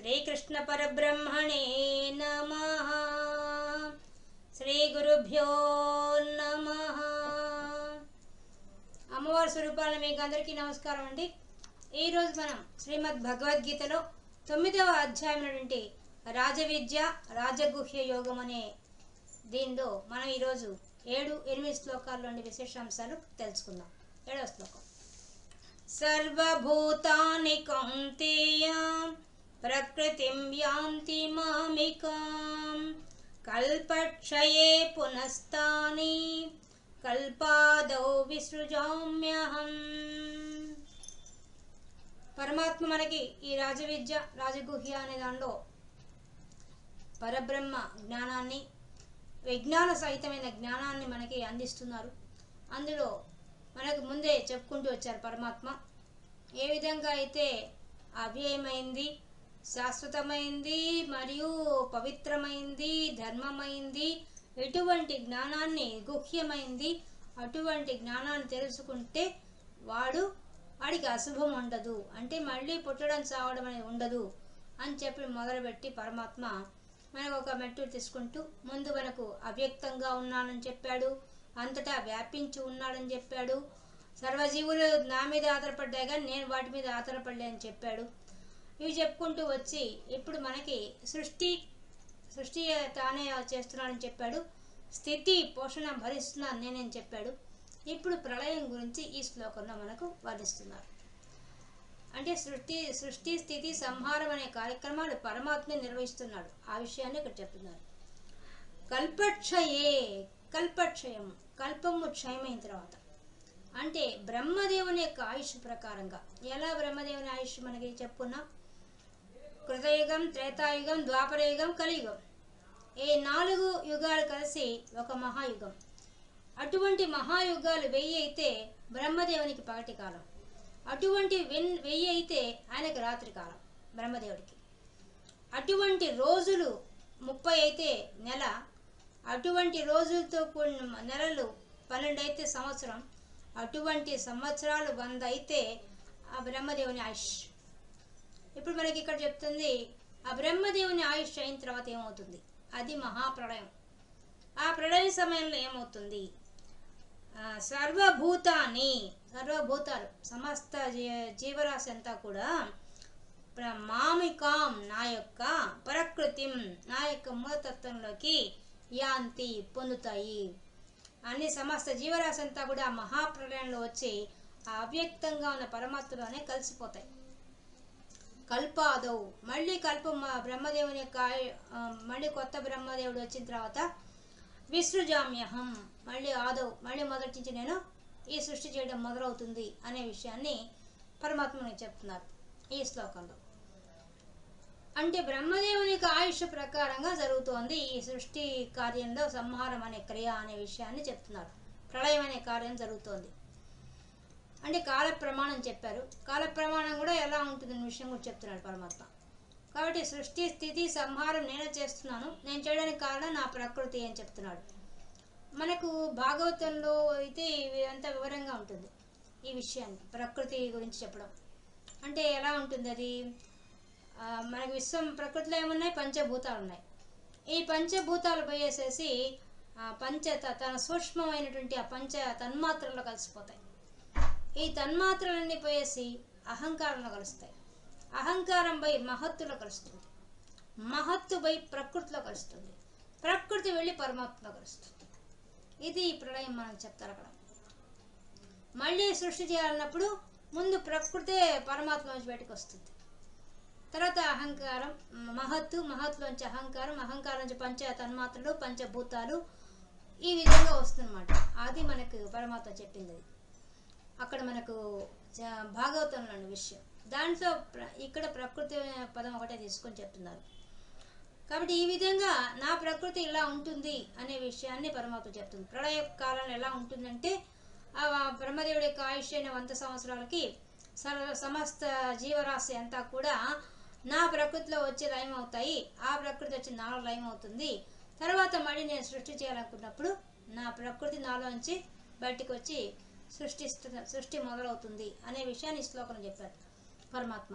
శ్రీకృష్ణ పరబ్రహ్మణే నమ. శ్రీ గురుభ్యో నమ. అమ్మవారి స్వరూపాల మీకు అందరికీ నమస్కారం అండి. ఈరోజు మనం శ్రీమద్ భగవద్గీతలో తొమ్మిదవ అధ్యాయమైనటువంటి నుండి రాజవిద్య రాజగుహ్య యోగం అనే దీనిలో మనం ఈరోజు ఏడు ఎనిమిది శ్లోకాల్లోని విశేషాంశాలు తెలుసుకుందాం. ఏడవ శ్లోకం. సర్వభూతాని కౌంతేయ ప్రకృతిం యాంతి మామికాం కల్పక్షయే పునస్తాని కల్పాదౌ విసృజామ్యహం పరమాత్మ మనకి ఈ రాజవిద్య రాజగుహ్య అనే దానిలో పరబ్రహ్మ జ్ఞానాన్ని విజ్ఞాన సహితమైన జ్ఞానాన్ని మనకి అందిస్తున్నారు. అందులో మనకు ముందే చెప్పుకుంటూ వచ్చారు పరమాత్మ. ఏ విధంగా అయితే అవ్యయమైంది శాశ్వతమైంది మరియు పవిత్రమైంది ధర్మమైంది. ఎటువంటి జ్ఞానాన్ని గుహ్యమైంది అటువంటి జ్ఞానాన్ని తెలుసుకుంటే వాడు వాడికి అశుభం ఉండదు. అంటే మళ్ళీ పుట్టడం చావడం అనేది ఉండదు అని చెప్పి మొదలుపెట్టి పరమాత్మ మనకు ఒక మెట్టు తీసుకుంటూ ముందు మనకు అవ్యక్తంగా ఉన్నానని చెప్పాడు. అంతటా వ్యాపించి ఉన్నాడని చెప్పాడు. సర్వజీవులు నా మీద ఆధారపడ్డాయి కానీ నేను వాటి మీద ఆధారపడలే అని చెప్పాడు. ఇవి చెప్పుకుంటూ వచ్చి ఇప్పుడు మనకి సృష్టి సృష్టి తానే చేస్తున్నానని చెప్పాడు. స్థితి పోషణ భరిస్తున్నాను నేనని చెప్పాడు. ఇప్పుడు ప్రళయం గురించి ఈ శ్లోకంలో మనకు వర్ణిస్తున్నారు. అంటే సృష్టి సృష్టి స్థితి సంహారం అనే కార్యక్రమాలు పరమాత్మ నిర్వహిస్తున్నాడు. ఆ విషయాన్ని ఇక్కడ చెప్తున్నారు. కల్పక్షయే కల్పక్షయం కల్పము క్షయమైన తర్వాత. అంటే బ్రహ్మదేవుని యొక్క ఆయుష్ ప్రకారంగా. ఎలా బ్రహ్మదేవుని ఆయుష్ మనకి చెప్పుకున్నాం? కృతయుగం త్రేతాయుగం ద్వాపరయుగం కలియుగం. ఈ నాలుగు యుగాలు కలిసి ఒక మహాయుగం. అటువంటి మహాయుగాలు వెయ్యి అయితే బ్రహ్మదేవునికి పగటి కాలం. అటువంటి వెన్ వెయ్యి అయితే ఆయనకు రాత్రి కాలం బ్రహ్మదేవుడికి. అటువంటి రోజులు ముప్పై అయితే నెల. అటువంటి రోజులతో కూడిన నెలలు పన్నెండు అయితే సంవత్సరం. అటువంటి సంవత్సరాలు వంద అయితే ఆ బ్రహ్మదేవుని ఆయుష్. ఇప్పుడు మనకి ఇక్కడ చెప్తుంది ఆ బ్రహ్మదేవుని ఆయుష్ అయిన తర్వాత ఏమవుతుంది? అది మహాప్రళయం. ఆ ప్రళయ సమయంలో ఏమవుతుంది? సర్వభూతాన్ని సర్వభూతాలు సమస్త జీ జీవరాశి అంతా కూడా ప్ర- మామికాం నా యొక్క ప్రకృతిం నా యొక్క మూలతత్వంలోకి యాంతి పొందుతాయి. అన్ని సమస్త జీవరాశి అంతా కూడా మహాప్రళయంలో వచ్చి ఆ అవ్యక్తంగా ఉన్న పరమాత్మలోనే కలిసిపోతాయి. కల్పాదవు. మళ్ళీ కల్ప బ్రహ్మదేవుని యొక్క మళ్ళీ కొత్త బ్రహ్మదేవుడు వచ్చిన తర్వాత విసృజామ్యహం మళ్ళీ ఆదవు మళ్ళీ మొదటి నుంచి నేను ఈ సృష్టి చేయడం మొదలవుతుంది అనే విషయాన్ని పరమాత్మని చెప్తున్నారు ఈ శ్లోకంలో. అంటే బ్రహ్మదేవుని యొక్క ఆయుష్ ప్రకారంగా జరుగుతోంది ఈ సృష్టి కార్యంలో సంహారం అనే క్రియ అనే విషయాన్ని చెప్తున్నారు. ప్రళయం అనే కార్యం జరుగుతోంది. అంటే కాల ప్రమాణం చెప్పారు. కాల ప్రమాణం కూడా ఎలా ఉంటుంది అనే విషయం కూడా చెప్తున్నాడు పరమాత్మ. కాబట్టి సృష్టి స్థితి సంహారం నేనే చేస్తున్నాను. నేను చేయడానికి కారణం నా ప్రకృతి అని చెప్తున్నాడు. మనకు భాగవతంలో అయితే ఇవి అంతా వివరంగా ఉంటుంది ఈ విషయాన్ని ప్రకృతి గురించి చెప్పడం. అంటే ఎలా ఉంటుంది అది? మనకి విశ్వం ప్రకృతిలో ఏమున్నాయి? పంచభూతాలు ఉన్నాయి. ఈ పంచభూతాలు పోయేసేసి పంచ తన సూక్ష్మమైనటువంటి ఆ పంచ తన్మాత్రల్లో కలిసిపోతాయి. ఈ తన్మాత్రలన్నీ పోయేసి అహంకారంలో కలుస్తాయి. అహంకారం మహత్తులో కలుస్తుంది. మహత్తు ప్రకృతిలో కలుస్తుంది. ప్రకృతి వెళ్ళి పరమాత్మలో కలుస్తుంది. ఇది ఈ ప్రళయం మనం చెప్తారు అక్కడ. మళ్ళీ సృష్టి చేయాలన్నప్పుడు ముందు ప్రకృతే పరమాత్మ నుంచి బయటకు వస్తుంది. తర్వాత అహంకారం మహత్తు మహత్తులోంచి అహంకారం అహంకారం నుంచి పంచ తన్మాత్రలు పంచభూతాలు ఈ విధంగా వస్తుందన్నమాట. అది మనకు పరమాత్మ చెప్పింది. అది అక్కడ మనకు జ- భాగవతంలో ఉన్న విషయం. దాంట్లో ఇక్కడ ప్రకృతి పదం ఒకటే తీసుకొని చెప్తున్నారు. కాబట్టి ఈ విధంగా నా ప్రకృతి ఇలా ఉంటుంది అనే విషయాన్ని పరమాత్మ చెప్తుంది. ప్రళయ కాలంలో ఎలా ఉంటుందంటే ఆ బ్రహ్మదేవుడి యొక్క ఆయుష్ అయిన వంద సంవత్సరాలకి సర్వ సమస్త జీవరాశి అంతా కూడా నా ప్రకృతిలో వచ్చి లయం అవుతాయి. ఆ ప్రకృతి వచ్చి నాలో లయం అవుతుంది. తర్వాత మళ్ళీ నేను సృష్టి చేయాలనుకున్నప్పుడు నా ప్రకృతి నాలోంచి బయటికి వచ్చి సృష్టిస్తు సృష్టి మొదలవుతుంది అనే విషయాన్ని శ్లోకం చెప్పారు పరమాత్మ.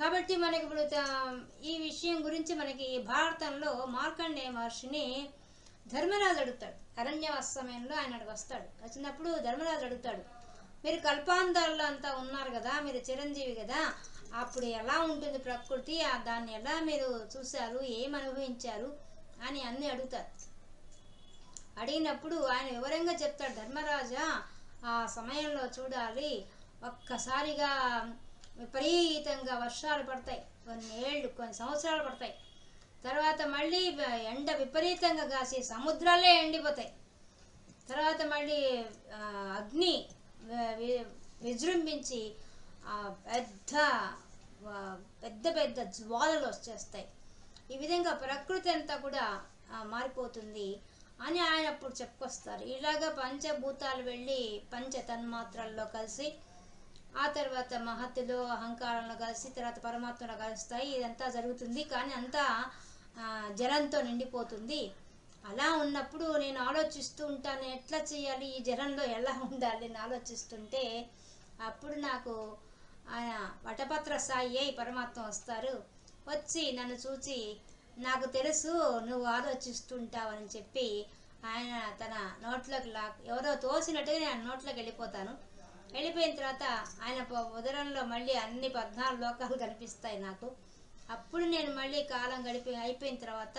కాబట్టి మనకి ఇప్పుడు ఈ విషయం గురించి మనకి భారతంలో మార్కండే మహర్షిని ధర్మరాజు అడుగుతాడు. అరణ్యవాస సమయంలో ఆయన వస్తాడు. వచ్చినప్పుడు ధర్మరాజు అడుగుతాడు మీరు కల్పాంధారులు అంతా ఉన్నారు కదా మీరు చిరంజీవి కదా అప్పుడు ఎలా ఉంటుంది ప్రకృతి ఆ దాన్ని ఎలా మీరు చూశారు ఏం అనుభవించారు? అని అన్నీ అడుగుతారు. అడిగినప్పుడు ఆయన వివరంగా చెప్తాడు ధర్మరాజా ఆ సమయంలో చూడాలి. ఒక్కసారిగా విపరీతంగా వర్షాలు పడతాయి. కొన్ని ఏళ్ళు కొన్ని సంవత్సరాలు పడతాయి. తర్వాత మళ్ళీ ఎండ విపరీతంగా కాసి సముద్రాలే ఎండిపోతాయి. తర్వాత మళ్ళీ అగ్ని విజృంభించి ఆ, పెద్ద పెద్ద పెద్ద జ్వాలలు వచ్చేస్తాయి. ఈ విధంగా ప్రకృతి అంతా కూడా మారిపోతుంది. అని ఆయన అప్పుడు చెప్పుకొస్తారు. ఇలాగా పంచభూతాలు వెళ్ళి పంచ తన్మాత్రల్లో కలిసి ఆ తర్వాత మహత్తులో అహంకారంలో కలిసి తర్వాత పరమాత్మలో కలుస్తాయి. ఇదంతా జరుగుతుంది. కానీ అంతా జలంతో నిండిపోతుంది. అలా ఉన్నప్పుడు నేను ఆలోచిస్తూ ఉంటాను ఎట్లా చేయాలి? ఈ జలంలో ఎలా ఉండాలి? అని ఆలోచిస్తుంటే అప్పుడు నాకు ఆయన వటపత్ర సాయి అయి పరమాత్మ వస్తారు. వచ్చి నన్ను చూసి నాకు తెలుసు నువ్వు ఆలోచిస్తుంటావని చెప్పి ఆయన తన నోట్లోకి లా ఎవరో తోసినట్టుగా నేను నోట్లోకి వెళ్ళిపోతాను. వెళ్ళిపోయిన తర్వాత ఆయన ఉదరంలో మళ్ళీ అన్ని పద్నాలుగు లోకాలు కనిపిస్తాయి నాకు. అప్పుడు నేను మళ్ళీ కాలం గడిపి అయిపోయిన తర్వాత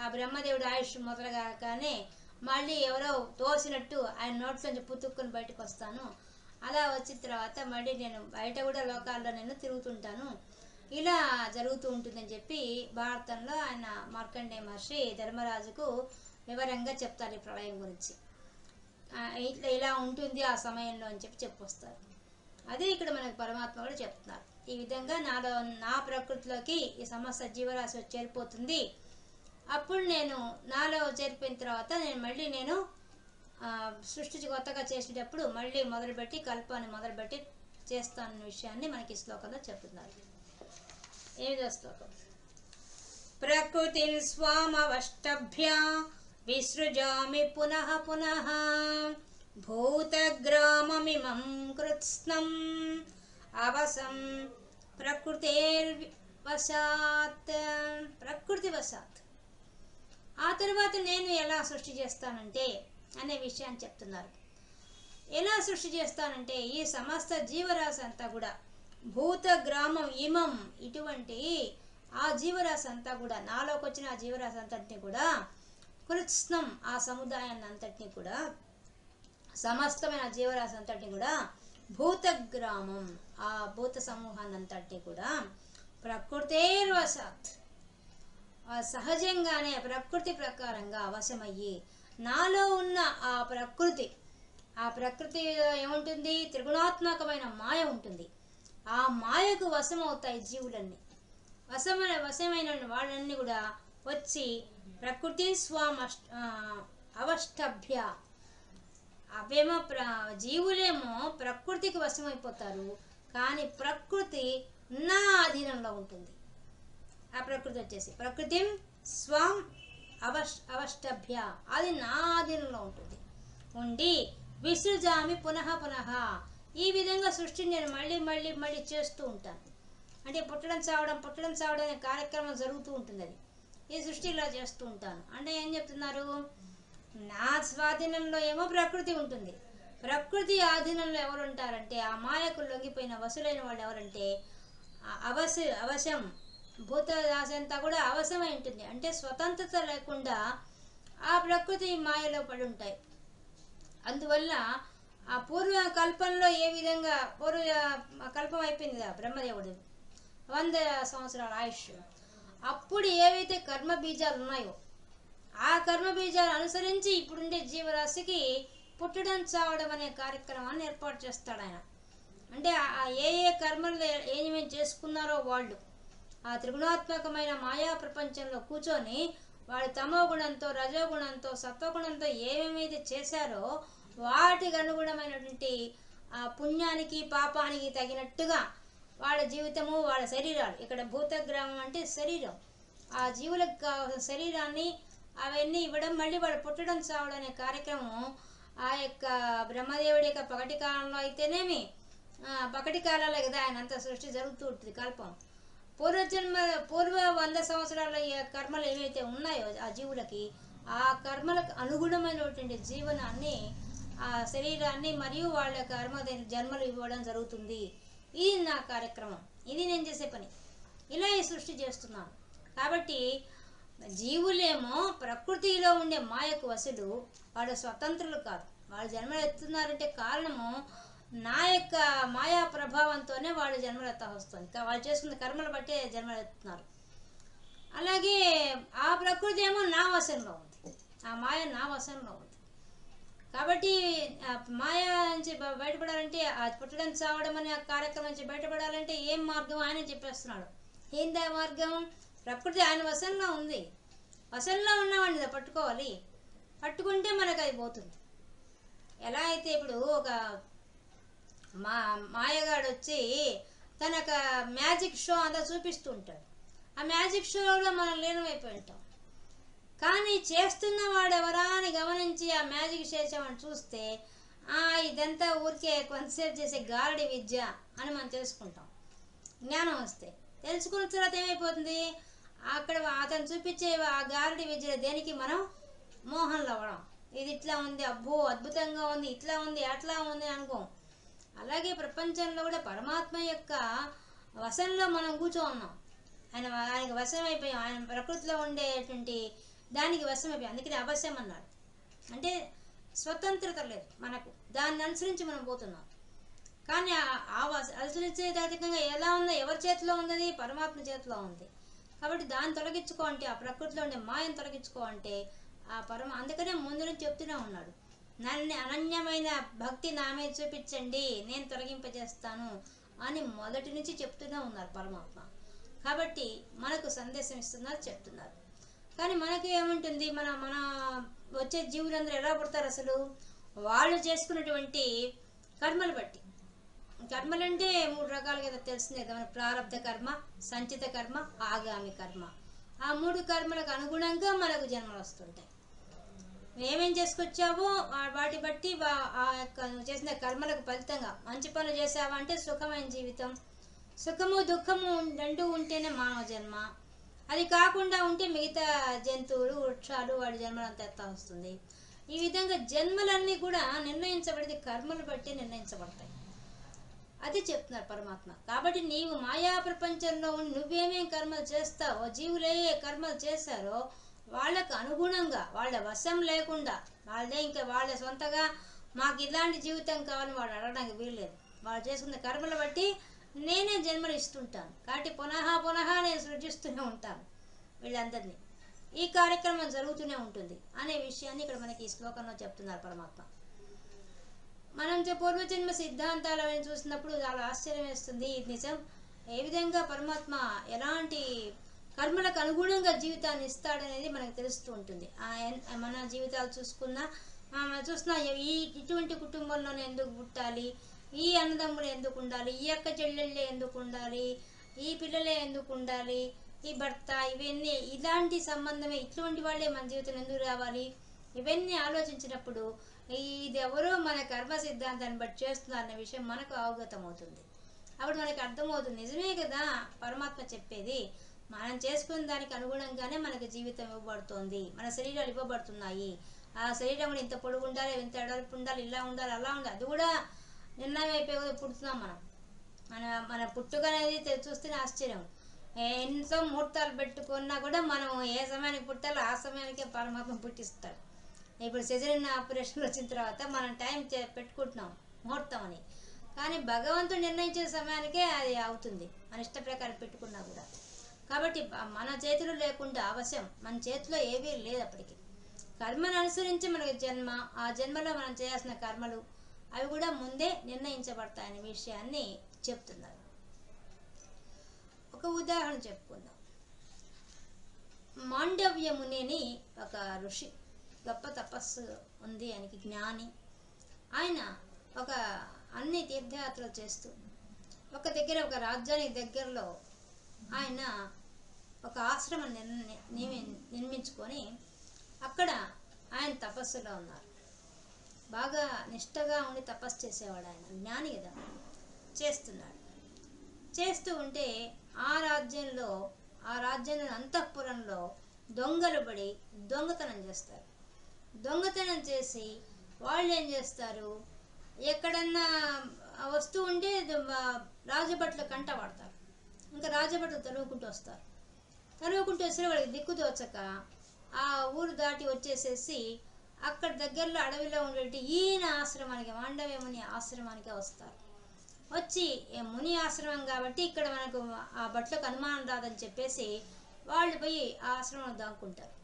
ఆ బ్రహ్మదేవుడు ఆయుష్ మొదలుగానే మళ్ళీ ఎవరో తోసినట్టు ఆయన నోట్లోంచి పుతుక్కుని బయటకు వస్తాను అలా వచ్చిన తర్వాత మళ్ళీ నేను బయట కూడా లోకాల్లో నేను తిరుగుతుంటాను. ఇలా జరుగుతూ ఉంటుందని చెప్పి భారతంలో ఆయన మార్కండే మహర్షి ధర్మరాజుకు వివరంగా చెప్తారు ఈ ప్రళయం గురించి. ఇట్లా ఇలా ఉంటుంది ఆ సమయంలో అని చెప్పి చెప్పొస్తారు. అదే ఇక్కడ మనకు పరమాత్మ కూడా చెప్తున్నారు. ఈ విధంగా నాలో నా ప్రకృతిలోకి ఈ సమస్త జీవరాశి వచ్చి చేరిపోతుంది. అప్పుడు నేను నాలో చేరిపోయిన తర్వాత నేను మళ్ళీ నేను సృష్టి కొత్తగా చేసేటప్పుడు మళ్ళీ మొదలుపెట్టి కల్పాన్ని మొదలుపెట్టి చేస్తాను విషయాన్ని మనకి ఈ శ్లోకంలో చెప్తున్నారు. ఏదో శ్లోకం ప్రకృతి స్వామవష్టభ్య విసృజామి పునః పునః భూతగ్రామమిమం కృత్స్నం అవసం ప్రకృతిర్వశాత్ ప్రకృతి వశాత్ ఆ తర్వాత నేను ఎలా సృష్టి చేస్తానంటే అనే విషయాన్ని చెప్తున్నారు. ఎలా సృష్టి చేస్తానంటే ఈ సమస్త జీవరాశి అంతా కూడా భూత గ్రామం ఇమం ఇటువంటి ఆ జీవరాశి అంతా కూడా నాలోకి వచ్చిన ఆ జీవరాశి అంతటిని కూడా కృత్స్నం ఆ సముదాయాన్ని అంతటిని కూడా సమస్తమైన జీవరాశి అంతటిని కూడా భూత గ్రామం ఆ భూత సమూహాన్ని అంతటిని కూడా ప్రకృతేర్వశాత్. సహజంగానే ప్రకృతి ప్రకారంగా వశమయ్యి నాలో ఉన్న ఆ ప్రకృతి ఆ ప్రకృతి ఏముంటుంది? త్రిగుణాత్మకమైన మాయ ఉంటుంది. ఆ మాయకు వశమవుతాయి జీవులన్నీ. వశమైన వశమైన వాళ్ళన్నీ కూడా వచ్చి ప్రకృతి స్వామ అవష్టభ్య. అవేమో ప్ర జీవులేమో ప్రకృతికి వశమైపోతారు కానీ ప్రకృతి నా అధీనంలో ఉంటుంది. ఆ ప్రకృతి వచ్చేసి ప్రకృతి స్వం అవష్ అవష్టభ్య. అది నా అధీనంలో ఉంటుంది. ఉండి విసృజామి పునః పునః. ఈ విధంగా సృష్టిని నేను మళ్ళీ మళ్ళీ మళ్ళీ చేస్తూ ఉంటాను. అంటే పుట్టడం చావడం పుట్టడం చావడం అనే కార్యక్రమం జరుగుతూ ఉంటుంది అది. ఈ సృష్టి ఇలా చేస్తూ ఉంటాను. అంటే ఏం చెప్తున్నారు? నా స్వాధీనంలో ఏమో ప్రకృతి ఉంటుంది. ప్రకృతి ఆధీనంలో ఎవరు ఉంటారంటే ఆ మాయకు లొంగిపోయిన వసులైన వాళ్ళు ఎవరంటే అవశ అవశం భూత అంతా కూడా అవసరమై ఉంటుంది. అంటే స్వతంత్రత లేకుండా ఆ ప్రకృతి మాయలో పడి ఉంటాయి. అందువల్ల ఆ పూర్వ కల్పంలో ఏ విధంగా పూర్వ కల్పం అయిపోయింది కదా బ్రహ్మదేవుడు వంద సంవత్సరాల ఆయుష్. అప్పుడు ఏవైతే కర్మ బీజాలు ఉన్నాయో ఆ కర్మ బీజాలు అనుసరించి ఇప్పుడుండే జీవరాశికి పుట్టడం చావడం అనే కార్యక్రమాన్ని ఏర్పాటు చేస్తాడు ఆయన. అంటే ఆ ఏ ఏ కర్మలు ఏమేమి చేసుకున్నారో వాళ్ళు ఆ త్రిగుణాత్మకమైన మాయా ప్రపంచంలో కూర్చొని వాళ్ళు తమో గుణంతో రజోగుణంతో సత్వగుణంతో ఏమేమైతే చేశారో వాటికి అనుగుణమైనటువంటి ఆ పుణ్యానికి పాపానికి తగినట్టుగా వాళ్ళ జీవితము వాళ్ళ శరీరాలు. ఇక్కడ భూతగ్రామం అంటే శరీరం. ఆ జీవులకు శరీరాన్ని అవన్నీ ఇవ్వడం మళ్ళీ వాళ్ళు పుట్టడం చావడం అనే కార్యక్రమం ఆ యొక్క బ్రహ్మదేవుడి యొక్క పగటి కాలంలో అయితేనేమి పగటి కాలాలే కదా ఆయన అంత సృష్టి జరుగుతూ ఉంటుంది కల్పం. పూర్వజన్మ పూర్వ వంద సంవత్సరాల కర్మలు ఏవైతే ఉన్నాయో ఆ జీవులకి ఆ కర్మలకు అనుగుణమైనటువంటి జీవనాన్ని ఆ శరీరాన్ని మరియు వాళ్ళ కర్మ జన్మలు ఇవ్వడం జరుగుతుంది. ఇది నా కార్యక్రమం. ఇది నేను చేసే పని. ఇలా ఈ సృష్టి చేస్తున్నాను కాబట్టి జీవులేమో ప్రకృతిలో ఉండే మాయకు వసులు వాళ్ళు స్వతంత్రులు కాదు. వాళ్ళు జన్మలు ఎత్తున్నారంటే కారణము నా యొక్క మాయా ప్రభావంతోనే వాళ్ళు జన్మలు వస్తుంది. వాళ్ళు చేసుకున్న కర్మలు బట్టే జన్మలు ఎత్తున్నారు అలాగే ఆ ప్రకృతి ఏమో నా వశంలో ఉంది. ఆ మాయ నా వశంలో ఉంది. కాబట్టి మాయ నుంచి బయటపడాలంటే ఆ పుట్టడం చావడం అనే ఆ కార్యక్రమం నుంచి బయటపడాలంటే ఏం మార్గం? ఆయన చెప్పేస్తున్నాడు. ఏంది ఆ మార్గం? ప్రకృతి ఆయన వశంలో ఉంది. వశంలో ఉన్నామని పట్టుకోవాలి. పట్టుకుంటే మనకు అది పోతుంది. ఎలా అయితే ఇప్పుడు ఒక మా మాయగాడు వచ్చి తన యొక్క మ్యాజిక్ షో అంతా చూపిస్తూ ఉంటాడు. ఆ మ్యాజిక్ షోలో మనం లీనమైపోయి ఉంటాం. కానీ చేస్తున్న వాడు ఎవరా అని గమనించి ఆ మ్యాజిక్ చేసామని చూస్తే ఆ ఇదంతా ఊరికే కొంతసేపు చేసే గారడి విద్య అని మనం తెలుసుకుంటాం. జ్ఞానం వస్తే. తెలుసుకున్న తర్వాత ఏమైపోతుంది? అక్కడ అతను చూపించే ఆ గారడి విద్య దేనికి మనం మోహంలో అవ్వడం. ఇది ఇట్లా ఉంది అబ్బో అద్భుతంగా ఉంది ఇట్లా ఉంది అట్లా ఉంది అనుకోం. అలాగే ప్రపంచంలో కూడా పరమాత్మ యొక్క వశంలో మనం కూర్చో ఉన్నాం. ఆయన ఆయనకి వశం అయిపోయాం. ఆయన ప్రకృతిలో ఉండేటువంటి దానికి వశం అందుకని అవశ్యం అన్నాడు. అంటే స్వతంత్రత లేదు మనకు. దాన్ని అనుసరించి మనం పోతున్నాం. కానీ ఆ- ఆ ఎలా ఉందో ఎవరి చేతిలో ఉన్నది? పరమాత్మ చేతిలో ఉంది. కాబట్టి దాన్ని తొలగించుకో అంటే ఆ ప్రకృతిలో ఉండే మాయను తొలగించుకో అంటే ఆ పరమ అందుకనే ముందు నుంచి చెప్తూనే ఉన్నాడు. నన్ను అనన్యమైన భక్తి నా మీద చూపించండి నేను తొలగింపజేస్తాను అని మొదటి నుంచి చెప్తూనే ఉన్నారు పరమాత్మ. కాబట్టి మనకు సందేశం ఇస్తున్నారు చెప్తున్నారు. కానీ మనకి ఏముంటుంది? మన మన వచ్చే జీవులందరూ ఎలా పుడతారు అసలు? వాళ్ళు చేసుకున్నటువంటి కర్మలు బట్టి. కర్మలు అంటే మూడు రకాలు కదా తెలిసిందే కదా మన ప్రారంధ కర్మ సంచిత కర్మ ఆగామి కర్మ. ఆ మూడు కర్మలకు అనుగుణంగా మనకు జన్మలు వస్తుంటాయి. ఏమేం చేసుకొచ్చావో వాటి బట్టి వా- ఆ యొక్క చేసిన కర్మలకు ఫలితంగా. మంచి పనులు చేసావా అంటే సుఖమైన జీవితం. సుఖము దుఃఖము రెండు ఉంటేనే మానవ జన్మ. అది కాకుండా ఉంటే మిగతా జంతువులు వృక్షాలు వాడి జన్మలంతా ఎత్తా వస్తుంది. ఈ విధంగా జన్మలన్నీ కూడా నిర్ణయించబడితే కర్మలు బట్టి నిర్ణయించబడతాయి. అది చెప్తున్నారు పరమాత్మ. కాబట్టి నీవు మాయా ప్రపంచంలో ఉండి నువ్వేమేం కర్మలు చేస్తావో జీవులు ఏ కర్మలు చేశారో వాళ్ళకు అనుగుణంగా వాళ్ళ వశం లేకుండా వాళ్ళదే ఇంకా వాళ్ళ సొంతగా మాకు ఇలాంటి జీవితం కావాలని వాడు అడగడానికి వీల్లేదు. వాళ్ళు చేసుకున్న కర్మలు బట్టి నేనే జన్మలు ఇస్తుంటాను కాబట్టి పునః పునః నేను సృజిస్తూనే ఉంటాను వీళ్ళందరినీ. ఈ కార్యక్రమం జరుగుతూనే ఉంటుంది అనే విషయాన్ని ఇక్కడ మనకి ఈ శ్లోకంలో చెప్తున్నారు పరమాత్మ. మనం పూర్వజన్మ సిద్ధాంతాలు చూసినప్పుడు చాలా ఆశ్చర్యం వేస్తుంది. ఇది నిజం. ఏ విధంగా పరమాత్మ ఎలాంటి కర్మలకు అనుగుణంగా జీవితాన్ని ఇస్తాడనేది మనకు తెలుస్తూ ఉంటుంది. ఆ మన జీవితాలు చూసుకున్నా మనం చూస్తున్నా ఈ ఇటువంటి కుటుంబంలోనే ఎందుకు పుట్టాలి? ఈ అన్నదమ్ములు ఎందుకు ఉండాలి? ఈ అక్క చెల్లెళ్ళే ఎందుకు ఉండాలి? ఈ పిల్లలే ఎందుకు ఉండాలి? ఈ భర్త ఇవన్నీ ఇలాంటి సంబంధమే. ఇటువంటి వాళ్ళే మన జీవితం ఎందుకు రావాలి? ఇవన్నీ ఆలోచించినప్పుడు ఇది ఎవరో మన కర్మ సిద్ధాంతాన్ని బట్టి చేస్తున్నారనే విషయం మనకు అవగతం అవుతుంది అప్పుడు మనకి అర్థమవుతుంది. నిజమే కదా? పరమాత్మ చెప్పేది. మనం చేసుకున్న దానికి అనుగుణంగానే మనకి జీవితం ఇవ్వబడుతుంది. మన శరీరాలు ఇవ్వబడుతున్నాయి. ఆ శరీరం కూడా ఇంత పొడుగు ఉండాలి ఇంత ఎడల్పు ఉండాలి ఇలా ఉండాలి అలా ఉండాలి. అది కూడా నిర్ణయం అయిపోయి పుడుతున్నాం మనం మన మన పుట్టుక అనేది చూస్తేనే ఆశ్చర్యం. ఎంతో ముహూర్తాలు పెట్టుకున్నా కూడా మనం ఏ సమయానికి పుట్టాలో ఆ సమయానికే పరమాత్మ పుట్టిస్తాడు. ఇప్పుడు సెజరిన్ ఆపరేషన్ వచ్చిన తర్వాత మనం టైం పెట్టుకుంటున్నాం ముహూర్తం అని. కానీ భగవంతుడు నిర్ణయించిన సమయానికే అది అవుతుంది. మన ఇష్ట ప్రకారం పెట్టుకున్నా కూడా. కాబట్టి మన చేతిలో లేకుండా అవశ్యం. మన చేతిలో ఏవీ లేదు అప్పటికి. కర్మను అనుసరించి మనకి జన్మ ఆ జన్మలో మనం చేయాల్సిన కర్మలు అవి కూడా ముందే నిర్ణయించబడతాయనే విషయాన్ని చెప్తున్నారు. ఒక ఉదాహరణ చెప్పుకుందాం. మాండవ్యమునేని ఒక ఋషి గొప్ప తపస్సు ఉంది ఆయనకి జ్ఞాని. ఆయన ఒక అన్ని తీర్థయాత్రలు చేస్తూ ఒక దగ్గర ఒక రాజ్యానికి దగ్గరలో ఆయన ఒక ఆశ్రమం నిర్మి నిర్మించుకొని అక్కడ ఆయన తపస్సులో ఉన్నారు. బాగా నిష్టగా ఉండి తపస్సు చేసేవాడు ఆయన. జ్ఞాని కదా. చేస్తున్నాడు. చేస్తూ ఉంటే ఆ రాజ్యంలో ఆ రాజ్యంలో అంతఃపురంలో దొంగలు పడి దొంగతనం చేస్తారు. దొంగతనం చేసి వాళ్ళు ఏం చేస్తారు? ఎక్కడన్నా వస్తూ ఉంటే రాజభట్లు కంట పడతారు ఇంకా రాజభట్లు తరువుకుంటూ వస్తారు. తరువుకుంటూ వస్తే వాళ్ళకి దిక్కు తోచక ఆ ఊరు దాటి వచ్చేసేసి అక్కడ దగ్గరలో అడవిలో ఉండే ఈయన ఆశ్రమానికి మాండవ్య ముని ఆశ్రమానికి వస్తారు. వచ్చి ముని ఆశ్రమం కాబట్టి ఇక్కడ మనకు ఆ బట్లకు అనుమానం రాదని చెప్పేసి వాళ్ళు పోయి ఆ ఆశ్రమంలో దాక్కుంటారు.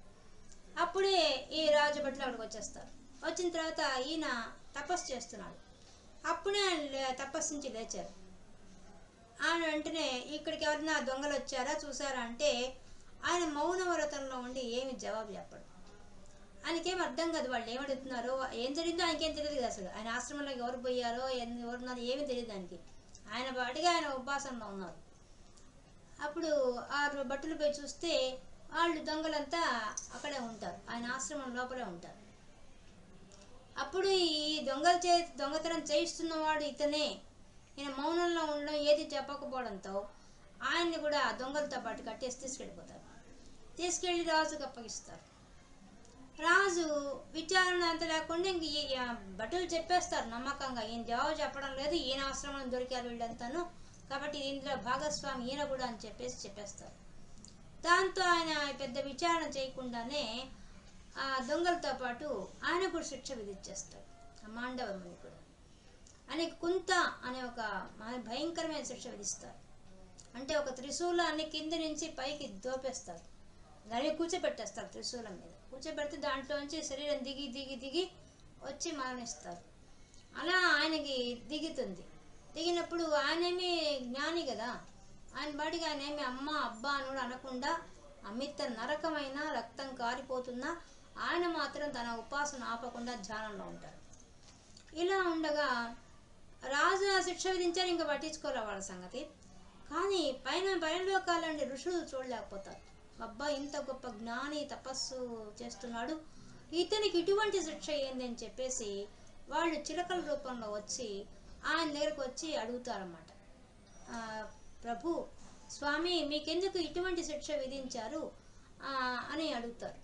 అప్పుడే ఈ రాజభట్లు అక్కడికి వచ్చేస్తారు. వచ్చిన తర్వాత ఈయన తపస్సు చేస్తున్నాడు. అప్పుడే ఆయన లే- తపస్సు నుంచి లేచారు. ఆయన వెంటనే ఇక్కడికి ఎవరైనా దొంగలు వచ్చారా చూసారా అంటే ఆయన మౌన వ్రతంలో ఉండి ఏమి జవాబు చెప్పడు. ఆయనకేం అర్థం కాదు వాళ్ళు ఏమడుగుతున్నారో ఏం జరిగిందో ఆయనకేం తెలియదు కదా అసలు. ఆయన ఆశ్రమంలోకి ఎవరు పోయారో ఎన్- ఎవరున్నారో ఏమీ తెలియదు ఆయనకి. ఆయన పాటిగా ఆయన ఉపాసనలో ఉన్నారు. అప్పుడు ఆరు బట్టలు పోయి చూస్తే వాళ్ళు దొంగలంతా అక్కడే ఉంటారు. ఆయన ఆశ్రమం లోపలే ఉంటారు. అప్పుడు ఈ దొంగలు చే దొంగతనం చేయిస్తున్నవాడు ఇతనే. ఈయన మౌనంలో ఉండడం ఏది చెప్పకపోవడంతో ఆయన్ని కూడా దొంగలతో పాటు కట్టేసి తీసుకెళ్ళిపోతారు. తీసుకెళ్ళి రాజుకు అప్పగిస్తారు. రాజు విచారణ అంత లేకుండా ఇంక ఈ- చెప్పేస్తారు నమ్మకంగా. ఈయన జవాబు చెప్పడం లేదు ఈయన ఆశ్రమం దొరికారు వీళ్ళంతాను. కాబట్టి ఇందులో భాగస్వామి ఈయన కూడా అని చెప్పేసి చెప్పేస్తారు. దాంతో ఆయన పెద్ద విచారణ చేయకుండానే ఆ దొంగలతో పాటు ఆయన కూడా శిక్ష విధించేస్తాడు ఆ మాండవ కూడా. అని కుంత అనే ఒక భయంకరమైన శిక్ష విధిస్తారు. అంటే ఒక త్రిశూలాన్ని కింద నుంచి పైకి దోపేస్తారు. దాన్ని కూర్చోపెట్టేస్తారు త్రిశూలం మీద. కూర్చోబెడితే దాంట్లోంచి శరీరం దిగి దిగి దిగి వచ్చి మరణిస్తారు. అలా ఆయనకి దిగుతుంది. దిగినప్పుడు ఆయనేమి జ్ఞాని కదా? ఆయన బాడిగా ఆయన ఏమి అమ్మ అబ్బా అని కూడా అనకుండా అమిత నరకమైన రక్తం కారిపోతున్నా ఆయన మాత్రం తన ఉపాసన ఆపకుండా ధ్యానంలో ఉంటారు. ఇలా ఉండగా రాజు శిక్ష విధించారు ఇంకా పట్టించుకోలే వాళ్ళ సంగతి. కానీ పైన పైనలోకాలండి ఋషులు చూడలేకపోతారు. అబ్బా ఇంత గొప్ప జ్ఞాని తపస్సు చేస్తున్నాడు. ఇతనికి ఇటువంటి శిక్ష ఏంది అని చెప్పేసి వాళ్ళు చిలకల రూపంలో వచ్చి ఆయన దగ్గరకు వచ్చి అడుగుతారన్నమాట. ప్రభు స్వామి మీకెందుకు ఇటువంటి శిక్ష విధించారు? అని అడుగుతారు.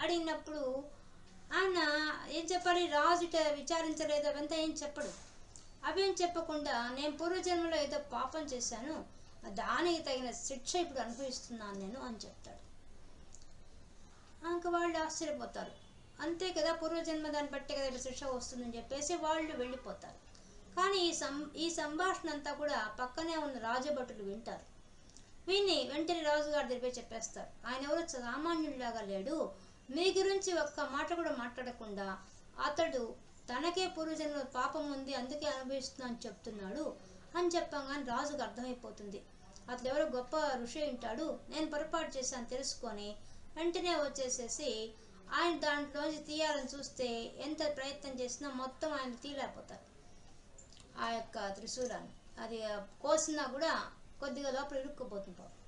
అడిగినప్పుడు ఆయన ఏం చెప్పాలి? రాజుట విచారించలేదు అవంతా ఏం చెప్పడు. అవేం చెప్పకుండా నేను పూర్వజన్మలో ఏదో పాపం చేశాను. దానికి తగిన శిక్ష ఇప్పుడు అనుభవిస్తున్నాను నేను అని చెప్తాడు. ఇంకా వాళ్ళు ఆశ్చర్యపోతారు. అంతే కదా పూర్వజన్మ దాన్ని బట్టే కదా ఇప్పుడు శిక్ష వస్తుందని చెప్పేసి వాళ్ళు వెళ్ళిపోతారు. కానీ ఈ సం ఈ సంభాషణ అంతా కూడా పక్కనే ఉన్న రాజభటులు వింటారు. విని వెంటనే రాజుగారి దగ్గర చెప్పేస్తారు. ఆయన ఎవరు? సామాన్యుడిలాగా లేడు. మీ గురించి ఒక్క మాట కూడా మాట్లాడకుండా అతడు తనకే పూర్వజన్మ పాపం ఉంది అందుకే అనుభవిస్తున్నా అని చెప్తున్నాడు. అని చెప్పగానే రాజుకు అర్థమైపోతుంది. అతను ఎవరో గొప్ప ఋషి ఉంటాడు. నేను పొరపాటు చేశాను తెలుసుకొని వెంటనే వచ్చేసేసి ఆయన దాంట్లోంచి తీయాలని చూస్తే ఎంత ప్రయత్నం చేసినా మొత్తం ఆయన తీయలేకపోతారు. ఆ యొక్క త్రిశూలాన్ని. అది కోసినా కూడా కొద్దిగా లోపల ఇరుక్కుపోతుంటారు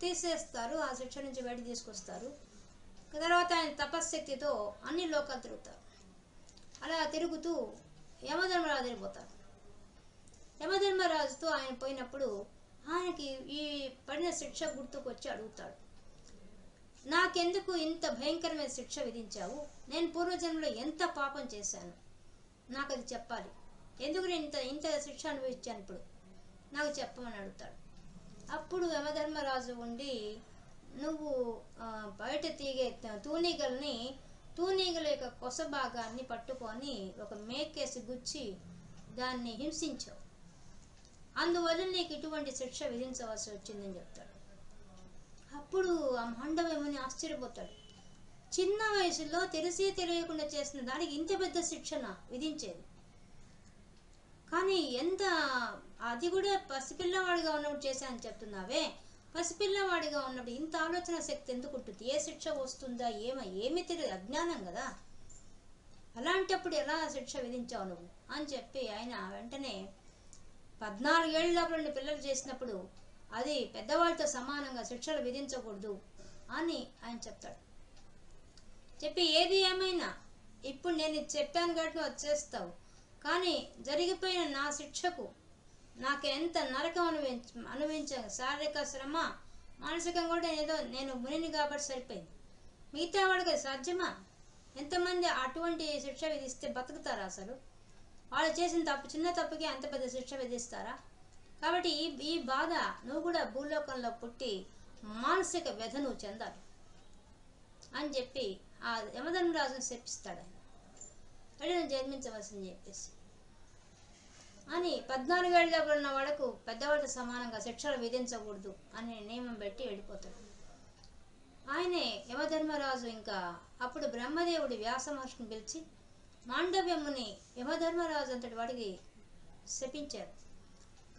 తీసేస్తారు. ఆ శిక్ష నుంచి బయట తీసుకొస్తారు. తర్వాత ఆయన తపశ్శక్తితో అన్ని లోకాలు తిరుగుతారు. అలా తిరుగుతూ యమధర్మరాజు వెళ్ళిపోతారు యమధర్మరాజుతో ఆయన పోయినప్పుడు ఆయనకి ఈ పడిన శిక్ష గుర్తుకు వచ్చి అడుగుతాడు. నాకెందుకు ఇంత భయంకరమైన శిక్ష విధించావు? నేను పూర్వజన్మలో ఎంత పాపం చేశాను? నాకు అది చెప్పాలి. ఎందుకు నేను ఇంత ఇంత శిక్ష అనుభవించాను ఇప్పుడు? నాకు చెప్పమని అడుగుతాడు. అప్పుడు యమధర్మరాజు ఉండి నువ్వు బయట తీగే తూనీగల్ని తూనీగల యొక్క కొస భాగాన్ని పట్టుకొని ఒక మేకేసి గుచ్చి దాన్ని హింసించావు. అందువల్ల నీకు ఇటువంటి శిక్ష విధించవలసి వచ్చిందని చెప్తాడు. అప్పుడు ఆ మాండవేమని ఆశ్చర్యపోతాడు. చిన్న వయసులో తెలిసి తెలియకుండా చేసిన దానికి ఇంత పెద్ద శిక్షణ విధించేది. కానీ ఎంత అది కూడా పసిపిల్లవాడిగా ఉన్నప్పుడు చేశానని చెప్తున్నావే? పసిపిల్లవాడిగా ఉన్నప్పుడు ఇంత ఆలోచన శక్తి ఎందుకు ఉంటుంది? ఏ శిక్ష వస్తుందా? ఏమ ఏమీ తెలియదు. అజ్ఞానం కదా. అలాంటప్పుడు ఎలా శిక్ష విధించావు నువ్వు? అని చెప్పి ఆయన వెంటనే పద్నాలుగు లోపల పిల్లలు చేసినప్పుడు అది పెద్దవాళ్ళతో సమానంగా శిక్షలు విధించకూడదు అని ఆయన చెప్తాడు. చెప్పి ఏది ఏమైనా ఇప్పుడు నేను చెప్పాను కాబట్టి నువ్వు అది చేస్తావు. కానీ జరిగిపోయిన నా శిక్షకు నాకు ఎంత నరకం అనుభవించ అనుభవించే శారీరక శ్రమ మానసికంగా కూడా ఏదో నేను మునిని కాబట్టి సరిపోయింది. మిగతా వాడికి సాధ్యమా? ఎంతమంది అటువంటి శిక్ష విధిస్తే బతుకుతారా అసలు? వాళ్ళు చేసిన తప్పు చిన్న తప్పుకి అంత పెద్ద శిక్ష విధిస్తారా? కాబట్టి ఈ బాధ నువ్వు కూడా భూలోకంలో పుట్టి మానసిక వ్యధ నువ్వు చెందాలి అని చెప్పి ఆ యమధర్మరాజును శప్పిస్తాడు ఆయన. అడిగిన జన్మించవలసింది చెప్పేసి. అని పద్నాలుగేళ్ళ ఉన్న వాడకు పెద్దవాళ్ళతో సమానంగా శిక్షలు విధించకూడదు అనే నియమం పెట్టి వెళ్ళిపోతాడు. ఆయనే యమధర్మరాజు ఇంకా అప్పుడు బ్రహ్మదేవుడు వ్యాస మహర్షిని పిలిచి మాండవ్యముని యమధర్మరాజు అంతటి వాడికి శపించారు.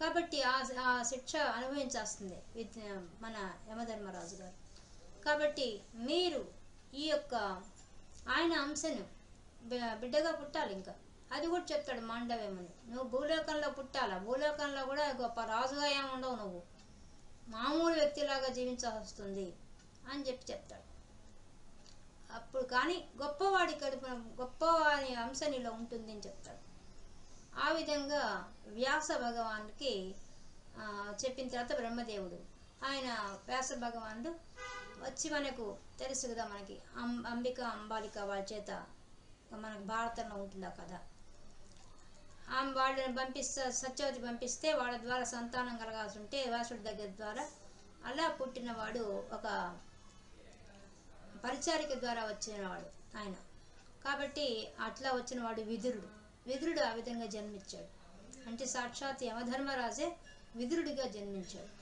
కాబట్టి ఆ ఆ శిక్ష అనుభవించాల్సిందే విద్ మన యమధర్మరాజు గారు. కాబట్టి మీరు ఈ యొక్క ఆయన అంశను బిడ్డగా పుట్టాలి ఇంకా. అది కూడా చెప్తాడు మాండవ్యముని. నువ్వు భూలోకంలో పుట్టాలా? భూలోకంలో కూడా గొప్ప రాజుగా ఏమి ఉండవు నువ్వు. మామూలు వ్యక్తిలాగా జీవించాల్సి వస్తుంది అని చెప్పి చెప్తాడు. అప్పుడు కానీ గొప్పవాడి కడుపున గొప్పవాడి అంశ నీలో ఉంటుంది అని చెప్తాడు. ఆ విధంగా వ్యాస భగవానుకి చెప్పిన తర్వాత బ్రహ్మదేవుడు ఆయన వ్యాస భగవానుడు వచ్చి మనకు తెలుసు కదా మనకి అంబిక అంబాలిక వాళ్ళ చేత మనకు భారతంలో ఉంటుంది ఆ కథ? ఆమె వాళ్ళని పంపిస్తే సత్యవతి పంపిస్తే వాళ్ళ ద్వారా సంతానం కలగాల్సి ఉంటే వ్యాసుడి దగ్గర ద్వారా అలా పుట్టినవాడు ఒక పరిచారిక ద్వారా వచ్చినవాడు ఆయన. కాబట్టి అట్లా వచ్చినవాడు విదురుడు. విదురుడు ఆ విధంగా జన్మించాడు. అంటే సాక్షాత్ యమధర్మరాజే విదురుడిగా జన్మించాడు.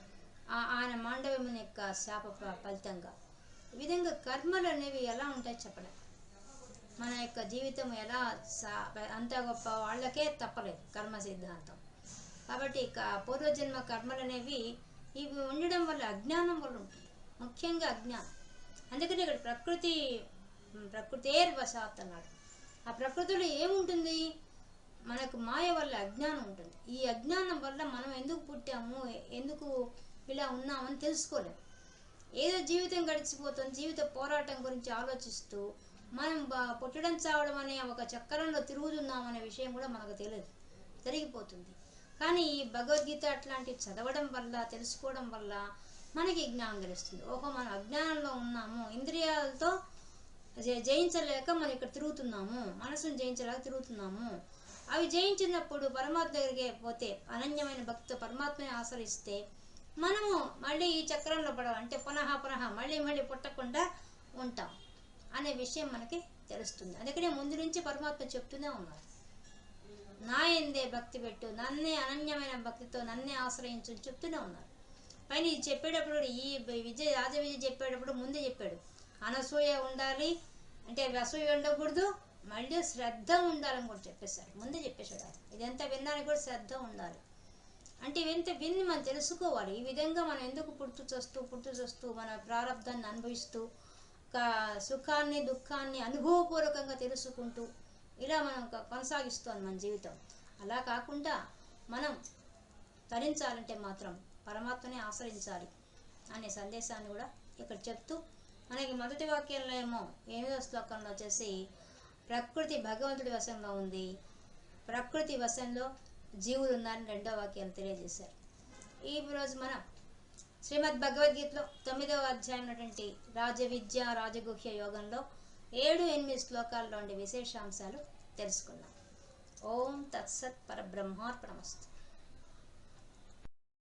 ఆ ఆయన మాండవ్యం యొక్క శాప ఫలితంగా. ఈ విధంగా కర్మలు అనేవి ఎలా ఉంటాయి చెప్పలేం. మన యొక్క జీవితం ఎలా సా- అంత గొప్ప వాళ్ళకే తప్పలేదు కర్మ సిద్ధాంతం. కాబట్టి ఇక పూర్వజన్మ కర్మలు అనేవి ఇవి ఉండడం వల్ల అజ్ఞానం వల్ల ఉంటుంది. ముఖ్యంగా అజ్ఞానం. అందుకని ఇక్కడ ప్రకృతి ప్రకృతేర్ వశాత్ అన్నాడు. ఆ ప్రకృతిలో ఏముంటుంది? మనకు మాయ వల్ల అజ్ఞానం ఉంటుంది. ఈ అజ్ఞానం వల్ల మనం ఎందుకు పుట్టాము? ఎందుకు ఇలా ఉన్నామని తెలుసుకోలేము ఏదో జీవితం గడిచిపోతుంది. జీవిత పోరాటం గురించి ఆలోచిస్తూ మనం పుట్టడం చావడం అనే ఒక చక్రంలో తిరుగుతున్నాం అనే విషయం కూడా మనకు తెలియదు. జరిగిపోతుంది. కానీ ఈ భగవద్గీత అట్లాంటివి చదవడం వల్ల తెలుసుకోవడం వల్ల మనకి జ్ఞానం తెలుస్తుంది. ఓహో మనం అజ్ఞానంలో ఉన్నాము. ఇంద్రియాలతో జ- జయించలేక మనం ఇక్కడ తిరుగుతున్నాము. మనసును జయించలేక తిరుగుతున్నాము. అవి జయించినప్పుడు పరమాత్మ దగ్గరికి పోతే అనన్యమైన భక్తితో పరమాత్మని ఆశ్రయిస్తే మనము మళ్ళీ ఈ చక్రంలో పడవ అంటే పునః పునః మళ్ళీ మళ్ళీ పుట్టకుండా ఉంటాం అనే విషయం మనకి తెలుస్తుంది. అందుకనే ముందు నుంచి పరమాత్మ చెప్తూనే ఉన్నారు. నా ఎందే భక్తి పెట్టు నన్నే అనన్యమైన భక్తితో నన్నే ఆశ్రయించు చెప్తూనే ఉన్నారు. పైన ఇది చెప్పేటప్పుడు ఈ విజయ రాజ విజయ్ చెప్పేటప్పుడు ముందే చెప్పాడు. అనసూయ ఉండాలి అంటే అసూయ ఉండకూడదు మళ్ళీ శ్రద్ధ ఉండాలని కూడా చెప్పేశారు. ముందే చెప్పేశాడు ఆయన. ఇదంతా వినడానికి కూడా శ్రద్ధ ఉండాలి. అంటే ఇవంతా విని మనం తెలుసుకోవాలి. ఈ విధంగా మనం ఎందుకు పుట్టు చస్తూ పుట్టు చస్తూ మన ప్రారంధాన్ని అనుభవిస్తూ ఒక సుఖాన్ని దుఃఖాన్ని అనుభవపూర్వకంగా తెలుసుకుంటూ ఇలా మనం కొనసాగిస్తుంది మన జీవితం. అలా కాకుండా మనం తరించాలంటే మాత్రం పరమాత్మని ఆశ్రయించాలి అనే సందేశాన్ని కూడా ఇక్కడ చెప్తూ మనకి మొదటి వాక్యంలో ఏమో ఎనిమిదో శ్లోకంలో వచ్చేసి ప్రకృతి భగవంతుడి వశంలో ఉంది. ప్రకృతి వశంలో జీవులు ఉన్నారని రెండో వాక్యాలు తెలియజేశారు. ఈ రోజు మనం శ్రీమద్ భగవద్గీతలో తొమ్మిదవ అధ్యాయమైనటువంటి రాజ విద్య రాజగుహ్య యోగంలో ఏడు ఎనిమిది శ్లోకాల్లోని విశేషాంశాలు తెలుసుకున్నాం ఓం తత్సత్ పరబ్రహ్మార్పణమస్తు.